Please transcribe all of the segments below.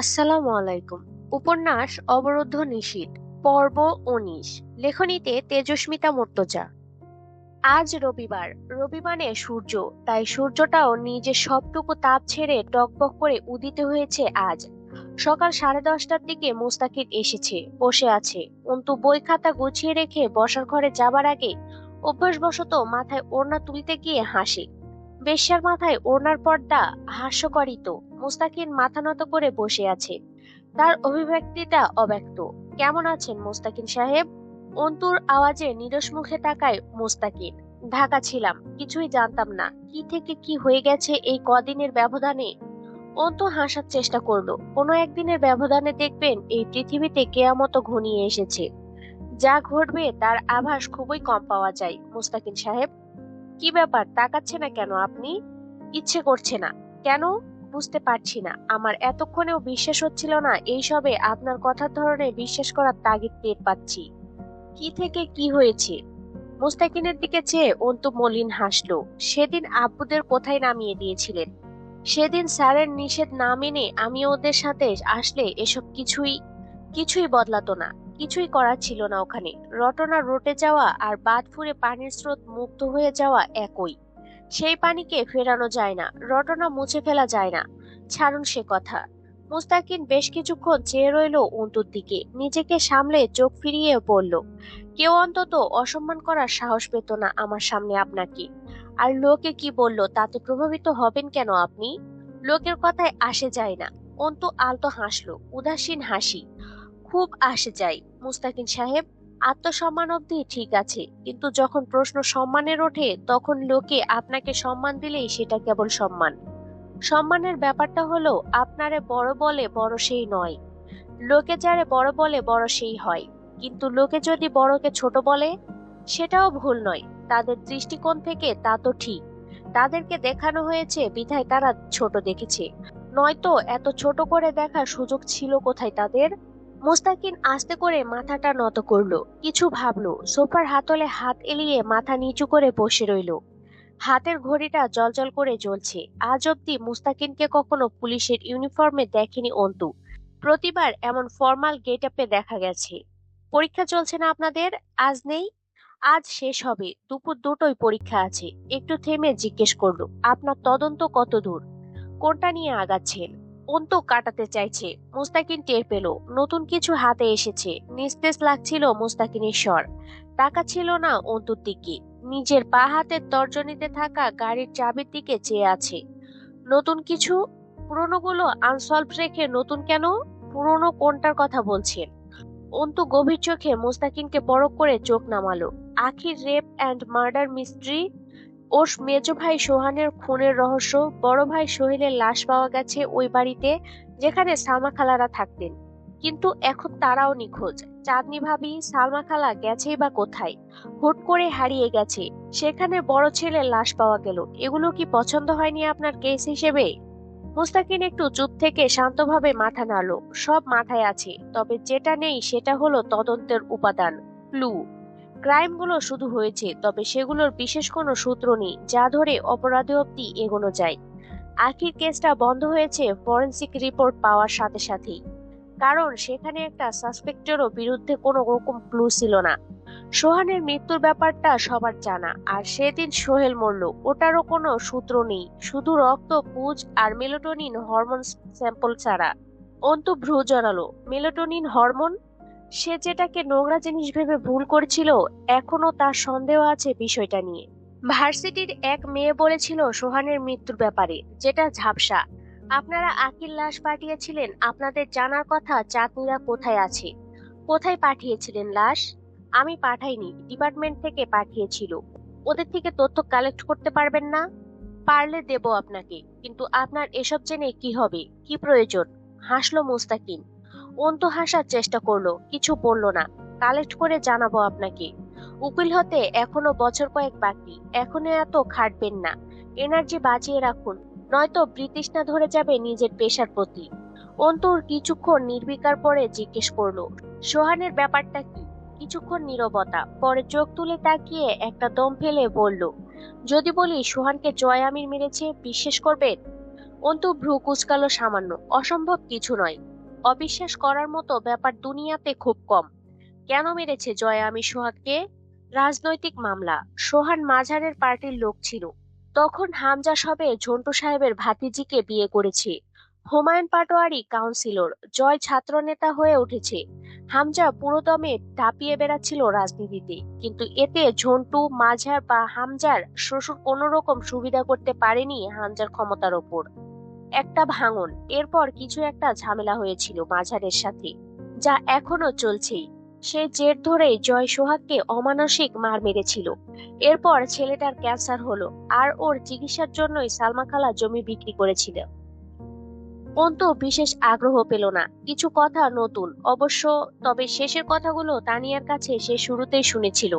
আসসালামু আলাইকুম। উপন্যাস অবরুদ্ধ নিশীথ পর্ব উনিশ, লেখনীতে তেজস্মিতা মর্তজা। আজ রবিবার রবিবারে সূর্য, তাই সূর্যটাও নিজের সবটুকু তাপ ছেড়ে টকবক করে উদিত হয়েছে আজ। সকাল সাড়ে দশটার দিকে মুস্তাকিদ এসেছে, বসে আছে। অন্তু বই খাতা গুছিয়ে রেখে বসার ঘরে যাবার আগে অভ্যাসবশত মাথায় ওড়না তুলতে গিয়ে হাসে। বেশ্যার মাথায় ওড়নার পর্দা হাস্যকরই তো মুস্তাকিন মাথা নত করে বসে আছে। তার অভিব্যক্তিটা অব্যক্ত। কেমন আছেন মুস্তাকিন সাহেব? অন্তুর আওয়াজে নিরস মুখে তাকায় মুস্তাকিন। ঢাকা ছিলাম, কিছুই জানতাম না। কি থেকে কি হয়ে গেছে এই কদিনের ব্যবধানে? অন্তু হাসার চেষ্টা করল। কোনো একদিনের ব্যবধানে দেখবেন এই পৃথিবীতে কেয়ামত ঘনিয়ে এসেছে। যা ঘটবে তার আভাস খুবই কম পাওয়া যায়, মুস্তাকিন সাহেব। কি ব্যাপার তাকাচ্ছে না কেন আপনি? ইচ্ছে করছে না। কেন? বুঝতে পারছি না। আমার এতক্ষণেও বিশ্বাস হচ্ছিল না এই সবে আপনার কথার ধরনে বিশ্বাস করার তাগিদ টের পাচ্ছি। কি থেকে কি হয়েছে? মুস্তাকিনের দিকে চেয়ে অন্তু মলিন হাসলো। সেদিন আব্বুদের কোথায় নামিয়ে দিয়েছিলেন? সেদিন স্যারের নিষেধ না মেনে আমি ওদের সাথে আসলে এসব কিছুই কিছুই বদলাতো না। কিছুই করার ছিল না ওখানে। রটনা রটে যাওয়া আর বাদ ফুরে পানির স্রোত মুক্ত হয়ে যাওয়া একই। সেই পানিকে ফেরানো যায় না, রটনা মুছে ফেলা যায় না। ছাড়ুন সে কথা। মুস্তাকিন বেশ কিছুক্ষণ চেয়ে রইল অন্তুর দিকে, নিজেকে সামলে চোখ ফিরিয়ে বলল, কেউ অন্তত অসম্মান করার সাহস পেত না আমার সামনে আপনাকে। আর লোকে কি বলল, তাতে প্রভাবিত হবেন কেন আপনি? লোকের কথায় আসে যায় না। অন্তু আলতো হাসলো, উদাসীন হাসি। খুব আসে যায় মুস্তাকিন সাহেব, আত্মসম্মান অব্দি ঠিক আছে, কিন্তু যখন প্রশ্ন সম্মানের ওঠে, তখন লোকে আপনাকে সম্মান দিলেই সেটা কেবল সম্মান। সম্মানের ব্যাপারটা হলো, আপনারে বড় বলে বড় সেই নয়। লোকে যারে বড় বলে বড় সেই হয়। কিন্তু লোকে যদি বড়কে ছোট বলে, সেটাও ভুল নয়। তাদের দৃষ্টিকোণ থেকে তা তো ঠিক। তাদেরকে দেখানো হয়েছে, বিধায় তারা ছোট দেখেছে। নয়তো এত ছোট করে দেখার সুযোগ ছিল কোথায় তাদের? মোস্তাকিন আস্তে করে মাথাটা নত করল, কিছু ভাবলো, সোফার হাতলে হাত এলিয়ে মাথা নিচু করে বসে রইল। হাতের ঘড়িটা জলজল করে জ্বলছে। আজ অব্দি মুস্তাকিনকে কখনো পুলিশের ইউনিফর্মে দেখেনি অন্তু। প্রতিবার এমন ফর্মাল গেট আপে দেখা গেছে। পরীক্ষা চলছে না আপনাদের? আজ নেই? আজ শেষ হবে। দুপুর দুটোই পরীক্ষা আছে। একটু থেমে জিজ্ঞেস করল, আপনার তদন্ত কত দূর? কোনটা নিয়ে আগাচ্ছেন? অন্তু কাটাতে চাইছে। মুস্তাকিন টের পেল, নতুন কিছু হাতে এসেছে। নিস্তেজ লাগছিল মুস্তাকিনের স্বর। টাকা ছিল না অন্তুর দিকে। নিজের পা হাতের তর্জনীতে থাকা গাড়ির চাবির দিকে চেয়ে আছে। নতুন কিছু? পুরনোগুলো আনসলভ রেখে নতুন কেন? পুরনো কোনটার কথা বলছেন? অন্তু গভীর চোখে মুস্তাকিনকে পরক করে চোখ নামালো। আখির রেপ অ্যান্ড মার্ডার মিস্ট্রি? ওর মেজ ভাই সোহানের খুনের রহস্য, বড় ভাই সোহেলের লাশ পাওয়া গেছে ওই বাড়িতে, যেখানে সালমা খালারা থাকতেন। কিন্তু এখন তারাও নিখোঁজ। চাঁদনি ভাবি, সালমা খালা গেছেই বা কোথায়? হুট করে হারিয়ে গেছে। সেখানে বড় ছেলের লাশ পাওয়া গেল। এগুলো কি পছন্দ হয়নি আপনার কেস হিসেবে? মুস্তাকিন একটু চুপ থেকে শান্তভাবে মাথা নাড়ল। সব মাথায় আছে, তবে যেটা নেই সেটা হলো তদন্তের উপাদান, ক্লু। ক্রাইমগুলো শুধু হয়েছে, তবে সেগুলোর বিশেষ কোনো সূত্র নেই, যা ধরে অপরাধী অব্দি এগোনো যায়। আখির কেসটা বন্ধ হয়েছে ফরেন্সিক রিপোর্ট পাওয়ার সাথে সাথেই। কারণ সেখানে একটা সাসপেক্টেরও বিরুদ্ধে কোনো রকম ক্লু ছিল না। সোহানের মৃত্যুর ব্যাপারটা সবার জানা, আর সেদিন সোহেল মরল, ওটারও কোনো সূত্র নেই। শুধু রক্ত, পুজ আর মেলোটোনিন হরমোন স্যাম্পল ছাড়া। অন্তু ভ্রু জড়ালো, মেলোটোনিন হরমোন সে যেটাকে নোংরা জিনিস ভেবে ভুল করছিল, এখনও তার সন্দেহ আছে বিষয়টা নিয়ে। ভার্সিটির এক মেয়ে বলেছিল সোহানের মৃত্যুর ব্যাপারে, যেটা ঝাপসা। আপনারা আকিল লাশ পাঠিয়েছিলেন, আপনাদের জানার কথা চাঁদনিরা কোথায় আছে? কোথায় পাঠিয়েছিলেন লাশ? আমি পাঠাইনি, ডিপার্টমেন্ট থেকে পাঠিয়েছিল। ওদের থেকে তথ্য কালেক্ট করতে পারবেন না? পারলে দেব আপনাকে, কিন্তু আপনার এসব জেনে কি হবে, কি প্রয়োজন? হাসলো মুস্তাকিন অন্তু হাসার চেষ্টা করল, কিছু বলল না। কালেক্ট করে জানাব আপনাকে। উকিল হতে এখনও বছর কয়েক বাকি, এখনও এত খাটবেন না। এনার্জি বাঁচিয়ে রাখুন, নয়তো বৃতৃষ্ণা ধরে যাবে নিজের পেশার প্রতি। অন্তুর কিছুক্ষণ নির্বিকার পরে জিজ্ঞেস করল, সোহানের ব্যাপারটা কি? কিছুক্ষণ নীরবতা, পরে চোখ তুলে তাকিয়ে একটা দম ফেলে বলল, যদি বলি সোহানকে জয় আমির মেরেছে, বিশ্বাস করবেন? অন্তু ভ্রু কুচকালো সামান্য, অসম্ভব কিছু নয়। অবিশ্বাস করার মতো ব্যাপার দুনিয়াতে খুব কম। কেন মেরেছে জয়া আমি সোহাগকে? রাজনৈতিক মামলা। সোহান মাঝারের পার্টির লোক ছিল। তখন হামজা সবে ঝন্টু সাহেবের ভাতিজিকে বিয়ে করেছে। হুমায়ুন পাটোয়ারি কাউন্সিলর, জয় ছাত্রনেতা হয়ে উঠেছে। হামজা পুরোদমে ধাপিয়ে বেড়াচ্ছিল রাজনীতিতে, কিন্তু এতে ঝন্টু, মাঝার বা হামজার শ্বশুর কোনো রকম সুবিধা করতে পারেনি হামজার ক্ষমতার ওপর। একটা ভাঙন, এরপর কিছু একটা ঝামেলা হয়েছিল মাঝারের সাথে, যা এখনও চলছেই। সে জের ধরে জয় সোহাগকে অমানসিক মার মেরেছিল। এরপর ছেলেটার ক্যান্সার হলো, আর ওর চিকিৎসার জন্যই সালমা খালা জমি বিক্রি করেছিল। অন্তু বিশেষ আগ্রহ পেল না, কিছু কথা নতুন, অবশ্য তবে শেষের কথাগুলো তানিয়ার কাছে সে শুরুতেই শুনেছিল।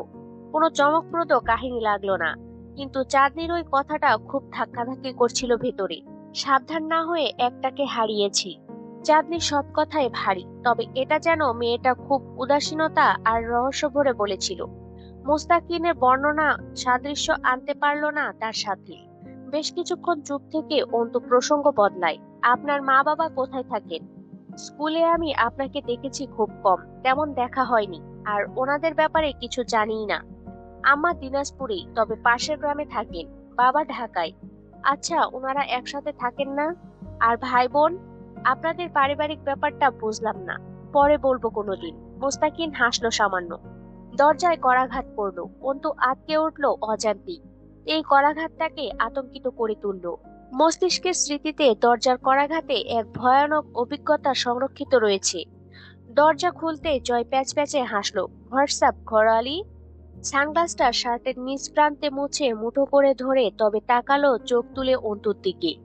কোনো চমকপ্রদ কাহিনী লাগল না, কিন্তু চাঁদনির ওই কথাটা খুব ধাক্কাধাক্কি করছিল ভেতরে। সাবধান না হয়ে একটাকে হারিয়েছি। চাঁদনি সব কথাই ভারী, তবে এটা যেন মেয়েটা খুব উদাসীনতা আর রহস্য ভরে বলেছিল। মোস্তাকিনের বর্ণনা সাদৃশ্য আনতে পারল না তার সাথে। বেশ কিছুক্ষণ চুপ থেকে অন্তু প্রসঙ্গ বদলায়, আপনার মা বাবা কোথায় থাকেন? স্কুলে আমি আপনাকে দেখেছি খুব কম, তেমন দেখা হয়নি, আর ওনাদের ব্যাপারে কিছু জানিই না। আম্মা দিনাজপুরেই, তবে পাশের গ্রামে থাকেন, বাবা ঢাকায়। আচ্ছা ওনারা একসাথে থাকেন না? আর ভাই বোন আপনাদের পারিবারিক ব্যাপারটা বুঝলাম না। পরে বলব কোনোদিন। মোস্তাকিন হাসলো সামান্য। দরজায় করাঘাত পড়ল অন্তু আটকে উঠল অজান্তি এই করাঘাতটাকে আতঙ্কিত করে তুলল। মস্তিষ্কের স্মৃতিতে দরজার করাঘাতে এক ভয়ানক অভিজ্ঞতা সংরক্ষিত রয়েছে। দরজা খুলতে জয় প্যাচ প্যাচে হাসলো। হোয়াটসঅ্যাপ ঘরালি সানগ্লাসটা শার্টের নিচ প্রান্তে মুছে মুঠো করে ধরে তবে তাকালো চোখ তুলে অন্তুর দিকে।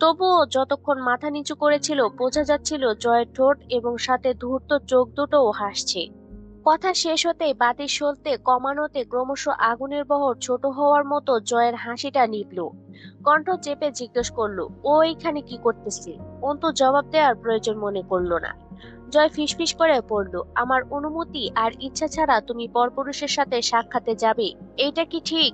তবুও যতক্ষণ মাথা নিচু করেছিল, বোঝা যাচ্ছিল জয়ের ঠোঁট এবং সাথে ধূর্ত চোখ দুটোও হাসছে। কথা শেষ হতে বাতি সলতে কমানোতে ক্রমশ আগুনের বহর ছোট হওয়ার মতো জয়ের হাসিটা নিবল কণ্ঠ চেপে জিজ্ঞেস করল, ও এইখানে কি করতেছে? অন্তু জবাব দেওয়ার প্রয়োজন মনে করল না। জয় ফিসফিস করে পড়ল। আমার অনুমতি আর ইচ্ছা ছাড়া তুমি পরপুরুষের সাথে সাক্ষাতে যাবে। এইটা কি ঠিক?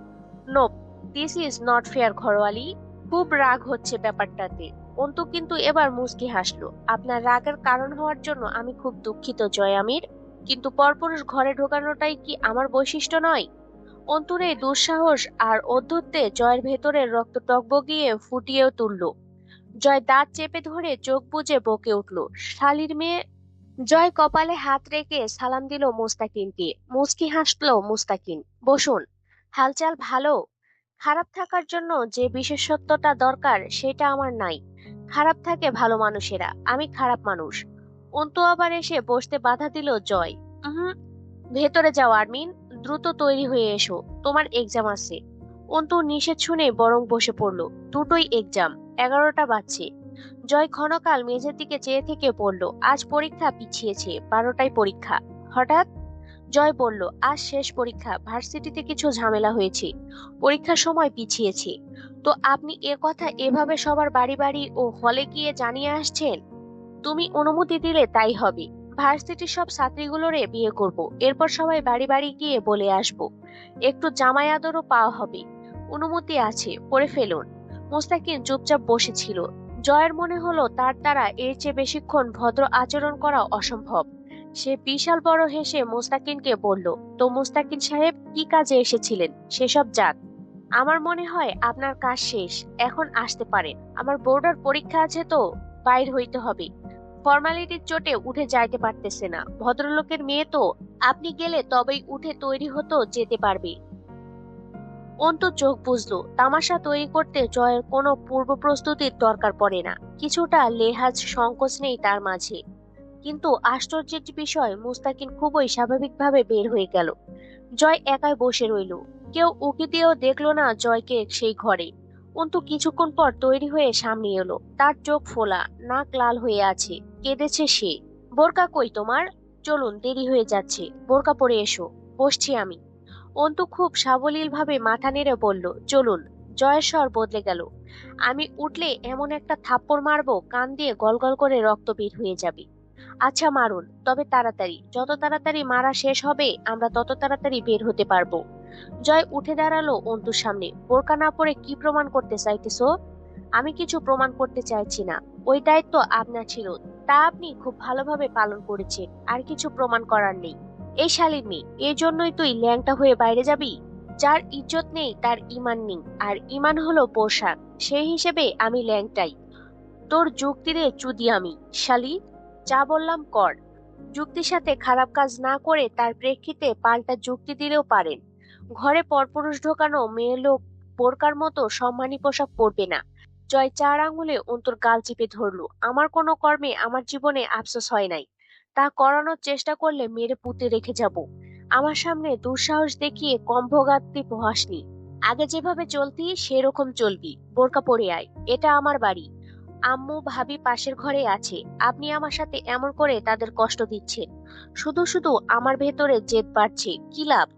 No this is not fair ঘরোয়ালি। খুব রাগ হচ্ছে ব্যাপারটাতে। অন্তু কিন্তু এবার মুচকি হাসলো। আপনার রাগের কারণ হওয়ার জন্য আমি খুব দুঃখিত, জয় আমির। কিন্তু পরপুরুষ ঘরে ঢোকানোটাই কি আমার বৈশিষ্ট্য নয়? অন্তুর এই দুঃসাহস আর অধ্যত্বে জয়ের ভেতরের রক্ত টকবগিয়ে ফুটিয়েও তুলল। জয় দাঁত চেপে ধরে চোখ বুজে বকে উঠল। শালির মেয়ে জয় কপালে হাত রেখে সালাম দিল মুস্তাকিনকে মুস্কি হাসলো মুস্তাকিন বসুন হালচাল ভালো। খারাপ থাকার জন্য যে বিশেষত্বটা দরকার সেটা আমার নাই। খারাপ থাকে ভালো মানুষেরা আমি খারাপ মানুষ। অন্তু আবার এসে বসতে বাধা দিল জয়। উহুম, ভেতরে যাও আরমিন দ্রুত তৈরি হয়ে এসো তোমার এক্সাম আছে। অন্তু নিষেধ শুনে বরং বসে পড়ল। দুটোই এক্সাম এগারোটা বাজছে। জয় ক্ষণকাল মেঝের দিকে চেয়ে থেকে বলল আজ পরীক্ষা পিছিয়েছে, বারোটায় পরীক্ষা। হঠাৎ জয় বলল, আজ শেষ পরীক্ষা, ভার্সিটিতে কিছু ঝামেলা হয়েছে। পরীক্ষার সময় পিছিয়েছে। তো আপনি এ কথা এভাবে সবার বাড়ি বাড়ি ও হলে গিয়ে জানিয়ে আসছেন? তুমি অনুমতি দিলে তাই হবে। ভার্সিটির সব ছাত্রীগুলোরে বিয়ে করব। এরপর সবাই বাড়ি বাড়ি গিয়ে বলে আসব। একটু জামাই আদরও পাওয়া হবে। অনুমতি আছে, পড়ে ফেলুন। মোস্তাকিন চুপচাপ বসেছিল। জয়ের মনে হলো তার দ্বারা এর চেয়ে বেশিক্ষণ ভদ্র আচরণ করা অসম্ভব। সে বিশাল বড় হেসে মোস্তাকিনকে বলল, তো মোস্তাকিন সাহেব, কি কাজে এসেছিলেন? সেসব যাক আমার মনে হয় আপনার কাজ শেষ, এখন আসতে পারেন। আমার বোর্ডার পরীক্ষা আছে তো, বাইর হইতে হবে। ফর্মালিটির চোটে উঠে যাইতে পারতেছে না। ভদ্রলোকের মেয়ে তো, আপনি গেলে তবেই উঠে তৈরি হতো যেতে পারবে। অন্ত চোখ বুঝলো তামাশা তৈরি করতে জয়ের কোনো পূর্ব প্রস্তুতির দরকার পড়ে না। কিছুটা লেহাজ সংকোচ নেই তার মাঝে। কিন্তু আশ্চর্যের বিষয়, মুস্তাকিন খুবই স্বাভাবিকভাবে বের হয়ে গেল। জয় একাই বসে রইল। কেউ উকি দিয়েও দেখল না জয়কে সেই ঘরে। অন্তু কিছুক্ষণ পর তৈরি হয়ে সামনে এলো। তার চোখ ফোলা, নাক লাল হয়ে আছে। কেঁদেছে সে। বোরকা কই তোমার? চলুন, দেরি হয়ে যাচ্ছে। বোরকা পরে এসো। বসছি আমি। অন্তু খুব সাবলীল ভাবে মাথা নেড়ে বলল, চলুন। জয়ের স্বর বদলে গেল। আমি উঠলে এমন একটা থাপ্পড় মারবো, কান দিয়ে গলগল করে রক্ত বের হয়ে যাবে। আচ্ছা মারুন, তবে তাড়াতাড়ি। যত তাড়াতাড়ি মারা শেষ হবে, আমরা তত তাড়াতাড়ি বের হতে পারব। জয় উঠে দাঁড়াল অন্তুর সামনে। বোরকা না পরে কি প্রমাণ করতে চাইতেছো? আমি কিছু প্রমাণ করতে চাইছি না। ওই দায়িত্ব আপনার ছিল। তা আপনি খুব ভালোভাবে পালন করেছেন। আর কিছু প্রমাণ করার নেই। এই শালীর মেয়ে এই জন্যই তুই ল্যাংটা হয়ে বাইরে যাবি? যার ইজ্জত নেই, তার ইমান নেই, আর ইমান হলো পোশাক। সেই হিসেবে আমি ল্যাংটাই। তোর যুক্তি রে, চুদি আমি। শালি, যা বললাম কর। যুক্তির সাথে খারাপ কাজ না করে তার প্রেক্ষিতে পাল্টা যুক্তি দিলেও পারেন। ঘরে পরপুরুষ ঢোকানো মেয়ে লোক বোরকার মতো সম্মানী পোশাক পরবে না। জয় চার আঙুলে অন্তর গাল চিপে ধরলো। আমার কোনো কর্মে আমার জীবনে আফসোস হয় নাই। তা করানোর চেষ্টা করলে মেরে পুঁতে রেখে যাব। আমার সামনে দুঃসাহস দেখিয়ে কম ভোগাত্তি প্রহাসনি আগে যেভাবে চলতি, সেরকম চলবি। বোরকা পরে আয়। এটা আমার বাড়ি। আম্মু, ভাবি পাশের ঘরে আছে। আপনি আমার সাথে এমন করে তাদের কষ্ট দিচ্ছেন। শুধু শুধু আমার ভেতরে জেদ বাড়ছে। কি লাভ?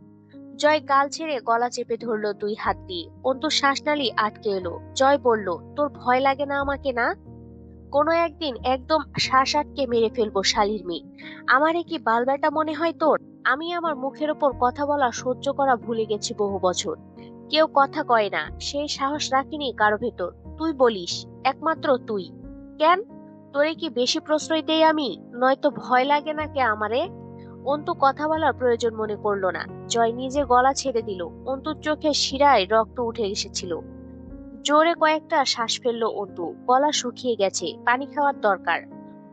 জয় গাল ছেড়ে গলা চেপে ধরলো দুই হাত দিয়ে। অন্তু শ্বাসনালী আটকে এলো। জয় বলল, তোর ভয় লাগে না আমাকে, না? কোনো একদিন একদম শ্বাস আটকে মেরে ফেলব শালির মেয়ে। আমারে কি বালবেটা মনে হয় তোর? আমি আমার মুখের ওপর কথা বলা সহ্য করা ভুলে গেছি বহু বছর। কেউ কথা কয় না, সেই সাহস রাখিনি কারও ভেতর। তুই বলিস, একমাত্র তুই। কেন? তোরে কি বেশি প্রশ্রয় দেই আমি? নয়তো ভয় লাগে না কে আমারে? অন্তু কথা বলার প্রয়োজন মনে করল না। জয় নিজে গলা ছেড়ে দিল। অন্তুর চোখে শিরায় রক্ত উঠে এসেছিল। জোরে কয়েকটা শ্বাস ফেলল অন্তু। গলা শুকিয়ে গেছে, পানি খাওয়ার দরকার।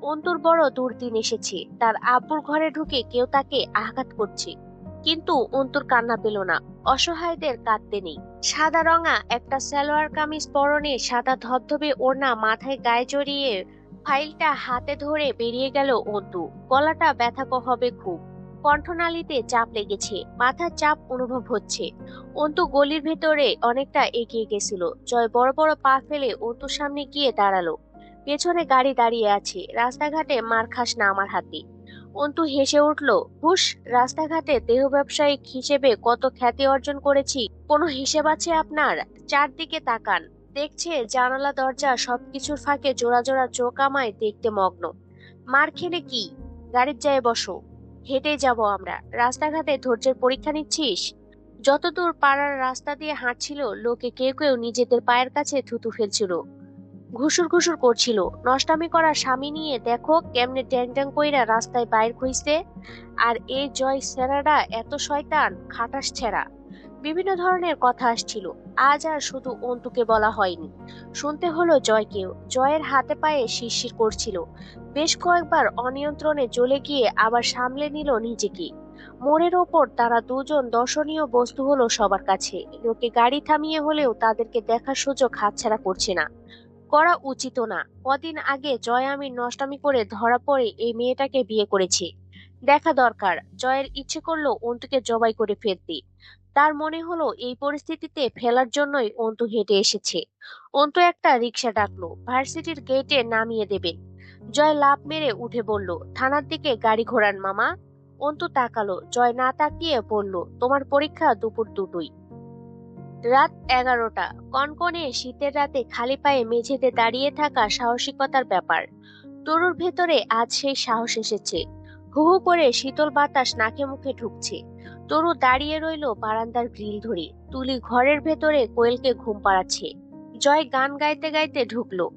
অন্তুর বড় দুর্দিন এসেছে। তার আব্বুর ঘরে ঢুকে কেউ তাকে আঘাত করছে। কিন্তু অন্তুর কান্না পেল না। অসহায়দের কাঁদতে নেই। সাদা রঙা একটা সালোয়ার কামিজ পরনে সাদা ধবধবে ওড়না মাথায় গায়ে জড়িয়ে ফাইলটা হাতে ধরে বেরিয়ে গেল অন্তু। গলাটা ব্যথা হবে খুব। কণ্ঠনালীতে চাপ লেগেছে, মাথার চাপ অনুভব হচ্ছে। অন্তু গলির ভেতরে অনেকটা এগিয়ে গেছিল। জয় বড় বড় পা ফেলে অন্তুর সামনে গিয়ে দাঁড়াল। পেছনে গাড়ি দাঁড়িয়ে আছে, রাস্তাঘাটে মার খাস না আমার হাতে। অন্তু হেসে উঠল হুস রাস্তাঘাটে দেহ ব্যবসায়িক হিসেবে কত খ্যাতি অর্জন করেছি। কোনো হিসেব আছে আপনার? চারদিকে তাকান। দেখছে জানালা, দরজা সবকিছুর ফাঁকে জোড়া জোড়া চোখ আমায় দেখতে মগ্ন। মার খেলে কি? গাড়ির যায় বসো। হেঁটে যাব আমরা। রাস্তাঘাটে ধৈর্যের পরীক্ষা নিচ্ছিস? যতদূর পাড়ার রাস্তা দিয়ে হাঁটছিল, লোকে কেউ কেউ নিজেদের পায়ের কাছে থুতু ফেলছিল। ঘুষুর ঘুষুর করছিল। নষ্টামি করা স্বামী নিয়ে দেখো কেমনে ট্যাং ট্যাং কইরা রাস্তায় বাইর খুঁজতে আর এই জয় সেরাডা এত শয়তান, খাটাস ছেঁড়া। বিভিন্ন ধরনের কথা আসছিল। আজ আর শুধু অন্তুকে বলা হয়নি। শুনতে হলো জয়কেও। জয়ের হাতে পায়ে শিরশির করছিল। বেশ কয়েকবার অনিয়ন্ত্রণে জ্বলে গিয়ে আবার সামলে নিল নিজেকে। মোড়ের ওপর তারা দুজন দর্শনীয় বস্তু হলো সবার কাছে। লোকে গাড়ি থামিয়ে হলেও তাদেরকে দেখার সুযোগ হাতছাড়া করছে না। করা উচিত না। কদিন আগে জয় আমি নষ্টামি করে ধরা পড়ে এই মেয়েটাকে বিয়ে করেছে। দেখা দরকার। জয়ের ইচ্ছে করল অন্তুকে জবাই করে ফেলতে। তার মনে হলো এই পরিস্থিতিতে ফেলার জন্যই অন্তু হেঁটে এসেছে। অন্তু একটা রিক্সা ডাকলো, ভার্সিটির গেটে নামিয়ে দেবেন জয় লাভ মেরে উঠে বলল, থানার দিকে গাড়ি ঘোরান, মামা। অন্তু তাকালো, জয় না তাকিয়ে বলল, তোমার পরীক্ষা দুপুর দুটোই। রাত এগারোটা। কনকনে শীতের রাতে খালি পায়ে মেঝেতে দাঁড়িয়ে থাকা সাহসিকতার ব্যাপার। তরুর ভেতরে আজ সেই সাহস এসেছে। হু হু করে শীতল বাতাস নাকে মুখে ঢুকছে। তরু দাঁড়িয়ে রইল বারান্দার গ্রিল ধরে। তুলি ঘরের ভেতরে কোয়েলকে ঘুম পাড়াচ্ছে। জয় গান গাইতে গাইতে ঢুকলো।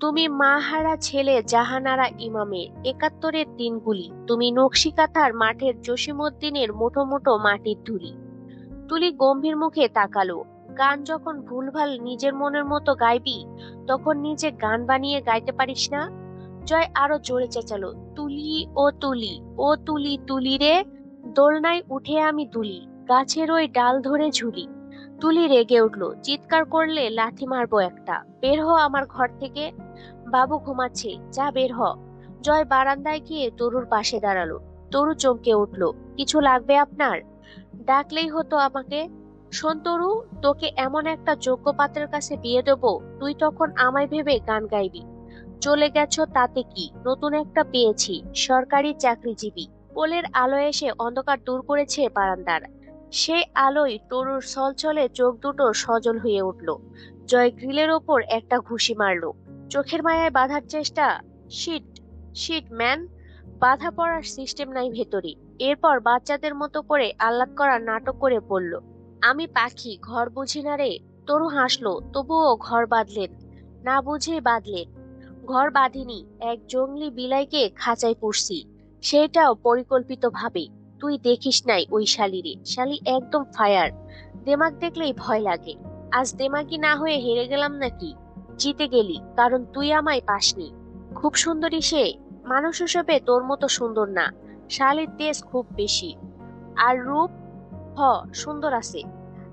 তুমি মাহারা ছেলে জাহানারা ইমামে একাত্তরের দিনগুলি। তুমি নকশিকাথার মাঠের জসিমুদ্দিনের মোটো মোটো মাটির ধুলি। তুলি গম্ভীর মুখে তাকালো। গান যখন ভুলভাল নিজের মনের মতো গাইবি, তখন নিজে গান বানিয়ে গাইতে পারিস না? জয় আরও জোরে চেঁচালো। তুলি ও তুলি ও তুলি তুলি রে। দোলনায় উঠে আমি তুলি গাছের ওই ডাল ধরে ঝুলি। তুলি রেগে উঠল, চিৎকার করলে লাথি মারবো একটা। বের হ আমার ঘর থেকে। বাবু ঘুমাচ্ছে, যা বের হ। জয় বারান্দায় গিয়ে তরুর পাশে দাঁড়াল। তরু চমকে উঠল, কিছু লাগবে আপনার? ডাকলেই হতো আমাকে। শোন তরু, তোকে এমন একটা যোগ্য পাত্রের কাছে বিয়ে দেবো, তুই তখন আমায় ভেবে গান গাইবি। চলে গেছো তাতে কি? নতুন একটা পেয়েছি, সরকারি চাকরিজীবী। পোলের আলো এসে অন্ধকার দূর করেছে বারান্দার। সে আলোয় তরুর ছলছলে চোখ দুটো সজল হয়ে উঠল। জয় গ্রিলের ওপর একটা ঘুষি মারল। চোখের মায়ায় বাঁধার চেষ্টা, শিট শিট, ম্যান, বাধা পড়ার সিস্টেম নাই ভেতরে এরপর বাচ্চাদের মতো করে আহ্লাদ করার নাটক করে বলল, আমি পাখি, ঘর বুঝি না রে। তরু হাসলো, তবুও ঘর বাঁধলেন। না বুঝেই বাঁধলেন। ঘর বাঁধিনি, এক জঙ্গলি বিলাইকে খাঁচায় পুষছি। সেটাও পরিকল্পিতভাবে। তুই দেখিস নাই ওই শালিরে। শালি একদম ফায়ার। দেমাগ দেখলেই ভয় লাগে। আজ দেমাগি না হয়ে হেরে গেলাম নাকি? জিতে গেলি, কারণ তুই আমায় পাসনি। খুব সুন্দরী সে। মানুষ হিসেবে তোর মতো সুন্দর না। শালির তেজ খুব বেশি। আর রূপ? হ, সুন্দর আছে।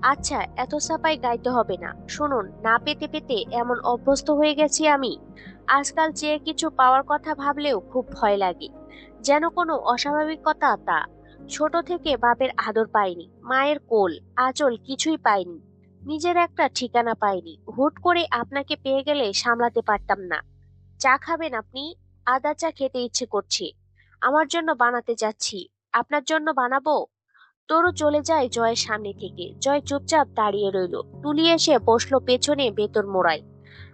আচ্ছা এত সাপাই গাইতে হবে না। শুনুন, না পেতে পেতে এমন অভ্যস্ত হয়ে গেছি আমি। আজকাল যে কিছু পাওয়ার কথা ভাবলেও খুব ভয় লাগে। যেন কোনো অস্বাভাবিকতা তা। ছোট থেকে বাপের আদর পায়নি, মায়ের কোল, আঁচল কিছুই পায়নি। নিজের একটা ঠিকানা পাইনি হুট করে আপনাকে পেয়ে গেলে সামলাতে পারতাম না। চা খাবেন আপনি? আদা চা খেতে ইচ্ছে করছে। আমার জন্য বানাতে যাচ্ছি। আপনার জন্য বানাবো? তরু চলে যায় জয়ের সামনে থেকে। জয় চুপচাপ দাঁড়িয়ে রইল। তুলি এসে বসল পেছনে বেতন মোড়ায়।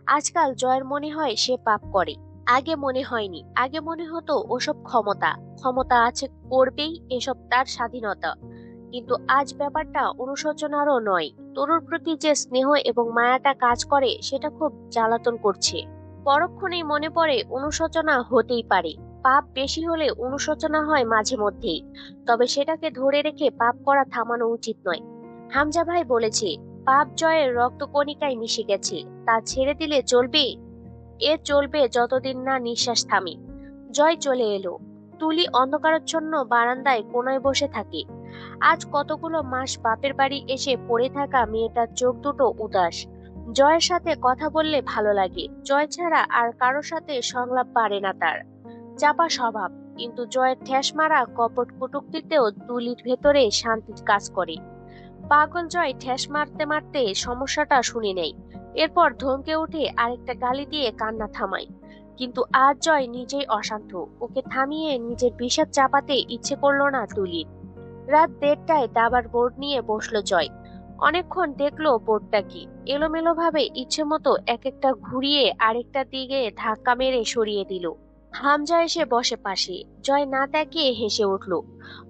আজকাল জয়ের মনে হয় সে পাপ করে। আগে মনে হয়নি। আগে মনে হতো ওসব ক্ষমতা। ক্ষমতা আছে করবেই, এসব তার স্বাধীনতা। কিন্তু আজ ব্যাপারটা অনুশোচনারও নয়। তরুর প্রতি যে স্নেহ এবং মায়াটা কাজ করে, সেটা খুব জ্বালাতন করছে। পরক্ষণেই মনে পড়ে অনুশোচনা হতেই পারে। পাপ বেশি হলে অনুশোচনা হয় মাঝে মধ্যেই। তবে সেটাকে ধরে রেখে পাপ করা থামানো উচিত নয়। হামজা ভাই বলেছে, পাপ জয়ের রক্তকণিকায় মিশে গেছে। তা ছেড়ে দিলে চলবে? এ চলবে যতদিন না নিঃশ্বাস থামে। জয় চলে এলো। তুলি অন্ধকারাচ্ছন্ন বারান্দায় কোনায় বসে থাকে। আজ কতগুলো মাস বাপের বাড়ি এসে পড়ে থাকা মেয়েটার চোখ দুটো উদাস। জয়ের সাথে কথা বললে ভালো লাগে। জয় ছাড়া আর কারোর সাথে সংলাপ পারে না তার। চাপা স্বভাব। কিন্তু জয়ের ঠেস মারা কপট কটুক্তিতেও তুলির ভেতরে শান্তি কাজ করে। পাগল জয় ঠেস মারতে মারতে সমস্যাটা শুনে নেই এরপর ধমকে উঠে আরেকটা গালি দিয়ে কান্না থামায়। কিন্তু আজ জয় নিজেই অশান্ত। ওকে থামিয়ে নিজের বিষাদ চাপাতে ইচ্ছে করল না তুলির। রাত দেড়টায় দাবার বোর্ড নিয়ে বসল জয়। অনেকক্ষণ দেখল বোর্ডটা কি। এলোমেলো ভাবে ইচ্ছে মতো এক একটা ঘুরিয়ে আরেকটা দিকে ধাক্কা মেরে সরিয়ে দিল। হামজা এসে বসে পাশে। জয় না তাকিয়ে হেসে উঠল,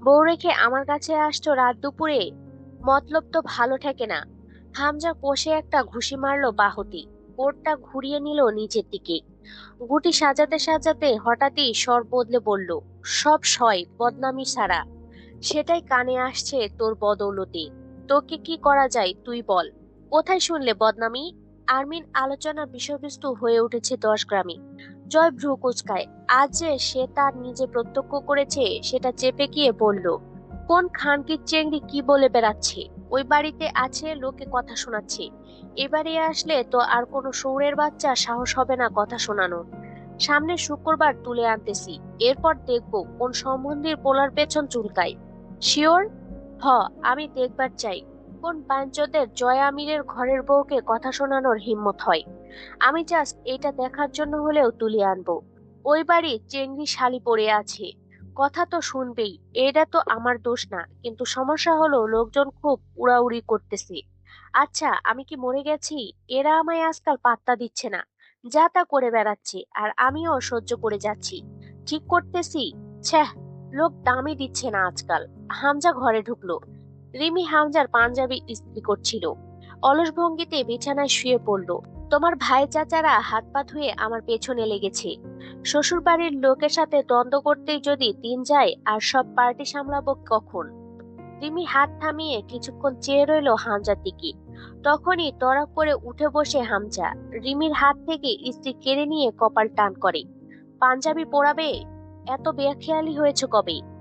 বউ রেখে আমার কাছে আসতো রাত দুপুরে? মতলব তো ভালো থাকে না। হামজা কষে একটা ঘুষি মারলো বাহতি বোর্ডটা ঘুরিয়ে নিল নিচের দিকে। গুটি সাজাতে সাজাতে হঠাৎই স্বর বদলে বলল, সব সয়, বদনামি ছাড়া সেটাই কানে আসছে তোর বদৌলতে। তোকে কি করা যায়, তুই বল। কোথায় শুনলে বদনামি? আর্মিন আলোচনা বিষয়বস্তু হয়ে উঠেছে দশ গ্রামে। জয় ভ্রু কুচকায়। আজ যে সে তার নিজে প্রত্যক্ষ করেছে, সেটা চেপে গিয়ে বলল, কোন খানকির চেংড়ি কি বলে বেড়াচ্ছে? ওই বাড়িতে আছে, লোকে কথা শোনাচ্ছে। এবারে আসলে তো আর কোনো সৌরের বাচ্চা সাহস হবে না কথা শোনানোর। সামনে শুক্রবার তুলে আনতেছি, এরপর দেখব কোন সম্বন্ধীর পোলার পেছন চুলকায়। শিওর? হ, আমি দেখবার চাই, কোন পাঞ্চদের জয় আমিরের ঘরের বউকে কথা শোনানোর হিম্মত হয়। আমি জাস্ট এটা দেখার জন্য হলেও তুলে আনব। ওই বাড়ি চেংড়ি শালি পড়ে আছে। কথা তো শুনবেই, এটা তো আমার দোষ না। কিন্তু সমস্যা হলো লোকজন খুব উড়াউড়ি করতেছে। আচ্ছা আমি কি মরে গেছি? এরা আমায় আজকাল পাত্তা দিচ্ছে না। যা তা করে বেড়াচ্ছে, আর আমিও সহ্য করে যাচ্ছি। ঠিক করতেছি? ছ্যাহ, লোক দামই দিচ্ছে না আজকাল। হামজা ঘরে ঢুকলো। রিমি হামজার পাঞ্জাবি ইস্ত্রি করছিল। অলস ভঙ্গিতে বিছানায় শুয়ে পড়ল। তোমার ভাই চাচারা হাত পা ধুয়ে আমার পেছনে লেগেছে। শ্বশুর বাড়ির লোকের সাথে দ্বন্দ্ব করতেই যদি দিন যায়, আর সব পার্টি সামলাবো কখন? রিমি হাত থামিয়ে কিছুক্ষণ চেয়ে রইল হামজার দিকে। তখনই তড়াক করে উঠে বসে হামজা। রিমির হাত থেকে স্ত্রী কেড়ে নিয়ে কপাল টান করে। পাঞ্জাবি পরাবে? এত বেখেয়ালি হয়েছে কবে?